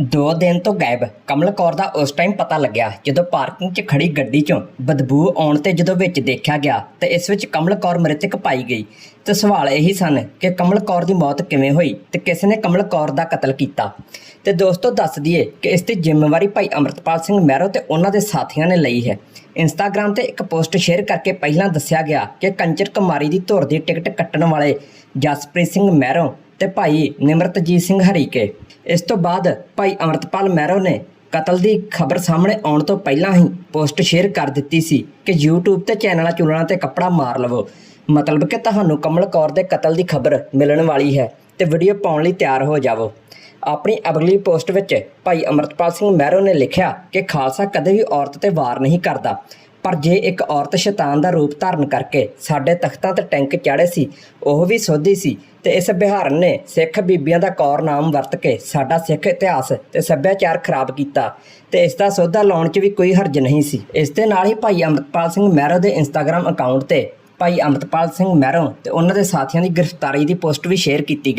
ਦੋ ਦਿਨ ਤੋਂ ਗਾਇਬ। ਕਮਲ ਕੌਰ ਦਾ ਉਸ ਟਾਈਮ ਪਤਾ ਲੱਗਿਆ, ਜਦੋਂ ਪਾਰਕਿੰਗ 'ਚ ਖੜੀ ਗੱਡੀ 'ਚੋਂ ਬਦਬੂ ਆਉਣ ਤੇ ਜਦੋਂ ਵਿੱਚ ਦੇਖਿਆ ਗਿਆ, ਤੇ ਇਸ ਵਿੱਚ ਕਮਲ ਕੌਰ ਮ੍ਰਿਤਕ ਪਾਈ ਗਈ। ਤੇ ਸਵਾਲ ਇਹੀ ਸਨ ਕਿ ਕਮਲ ਕੌਰ ਦੀ ਮੌਤ ਕਿਵੇਂ ਹੋਈ ਤੇ ਕਿਸ ਨੇ ਕਮਲ ਕੌਰ ਦਾ ਕਤਲ ਕੀਤਾ? ਤੇ ਦੋਸਤੋ, ਦੱਸ ਦਈਏ ਕਿ ਇਸ ਦੀ ਜ਼ਿੰਮੇਵਾਰੀ ਭਾਈ ਅਮਰਤਪਾਲ ਸਿੰਘ ਮਹਿਰੋ ਤੇ ਉਹਨਾਂ ਦੇ ਸਾਥੀਆਂ ਨੇ ਲਈ ਹੈ। ਇੰਸਟਾਗ੍ਰam ਤੇ ਇੱਕ ਪੋਸਟ ਸ਼ੇਅਰ ਕਰਕੇ ਪਹਿਲਾਂ ਦੱਸਿਆ ਗਿਆ ਕਿ ਕੰਚਰ ਕੁਮਾਰੀ ਦੀ ਧੁਰ ਦੀ ਟਿਕਟ ਕੱਟਣ ਵਾਲੇ ਜਸਪ੍ਰੀਤ ਸਿੰਘ ਮਹਿਰੋ ਤੇ ਭਾਈ ਨਿਮਰਤਜੀਤ ਸਿੰਘ ਹਰੀਕੇ। ਇਸ ਤੋਂ ਬਾਅਦ ਭਾਈ ਅਮਰਤਪਾਲ ਮਹਿਰੋ ਨੇ ਕਤਲ ਦੀ ਖਬਰ ਸਾਹਮਣੇ ਆਉਣ ਤੋਂ ਪਹਿਲਾਂ ਹੀ ਪੋਸਟ ਸ਼ੇਅਰ ਕਰ ਦਿੱਤੀ ਸੀ ਕਿ YouTube ਤੇ ਚੈਨਲਾਂ ਚੁਣਨਾ ਤੇ ਕੱਪੜਾ ਮਾਰ ਲਵੋ। ਮਤਲਬ ਕਿ ਤੁਹਾਨੂੰ ਕਮਲ ਕੌਰ ਦੇ ਕਤਲ ਦੀ ਖਬਰ ਮਿਲਣ ਵਾਲੀ ਹੈ ਤੇ ਵੀਡੀਓ ਪਾਉਣ ਲਈ ਤਿਆਰ ਹੋ ਜਾਵੋ। ਆਪਣੀ ਅਗਲੀ ਪੋਸਟ ਵਿੱਚ ਭਾਈ ਅਮਰਤਪਾਲ ਸਿੰਘ ਮਹਿਰੋ ਨੇ ਲਿਖਿਆ ਕਿ ਖਾਲਸਾ ਕਦੇ ਵੀ ਔਰਤ ਤੇ ਵਾਰ ਨਹੀਂ ਕਰਦਾ। ਪਰ ਜੇ ਇੱਕ ਔਰਤ ਸ਼ੈਤਾਨ ਦਾ ਰੂਪ ਧਾਰਨ ਕਰਕੇ ਸਾਡੇ ਤਖਤਾਂ ਤੇ ਟੈਂਕ ਚੜ੍ਹੇ ਸੀ, ਉਹ ਵੀ ਸੋਧੀ ਸੀ ਤੇ ਇਸ ਬਿਹਾਰਨ ਨੇ ਸਿੱਖ ਬੀਬੀਆਂ ਦਾ ਕੌਰ ਨਾਮ ਵਰਤ ਕੇ ਸਾਡਾ ਸਿੱਖ ਇਤਿਹਾਸ ਤੇ ਸੱਭਿਆਚਾਰ ਖਰਾਬ ਕੀਤਾ ਤੇ ਇਸ ਦਾ ਸੋਧਾ ਲਾਉਣ 'ਚ ਵੀ ਕੋਈ ਹਰਜ ਨਹੀਂ ਸੀ। ਇਸ ਦੇ ਨਾਲ ਹੀ ਭਾਈ ਅੰਮ੍ਰਿਤਪਾਲ ਸਿੰਘ ਮਹਿਰੋ ਦੇ ਇੰਸਟਾਗ੍ਰam ਅਕਾਊਂਟ ਤੇ ਭਾਈ ਅੰਮ੍ਰਿਤਪਾਲ ਸਿੰਘ ਮਹਿਰੋ ਤੇ ਉਹਨਾਂ ਦੇ ਸਾਥੀਆਂ ਦੀ ਗ੍ਰਿਫਤਾਰੀ ਦੀ ਪੋਸਟ ਵੀ ਸ਼ੇਅਰ ਕੀਤੀ ਗਈ।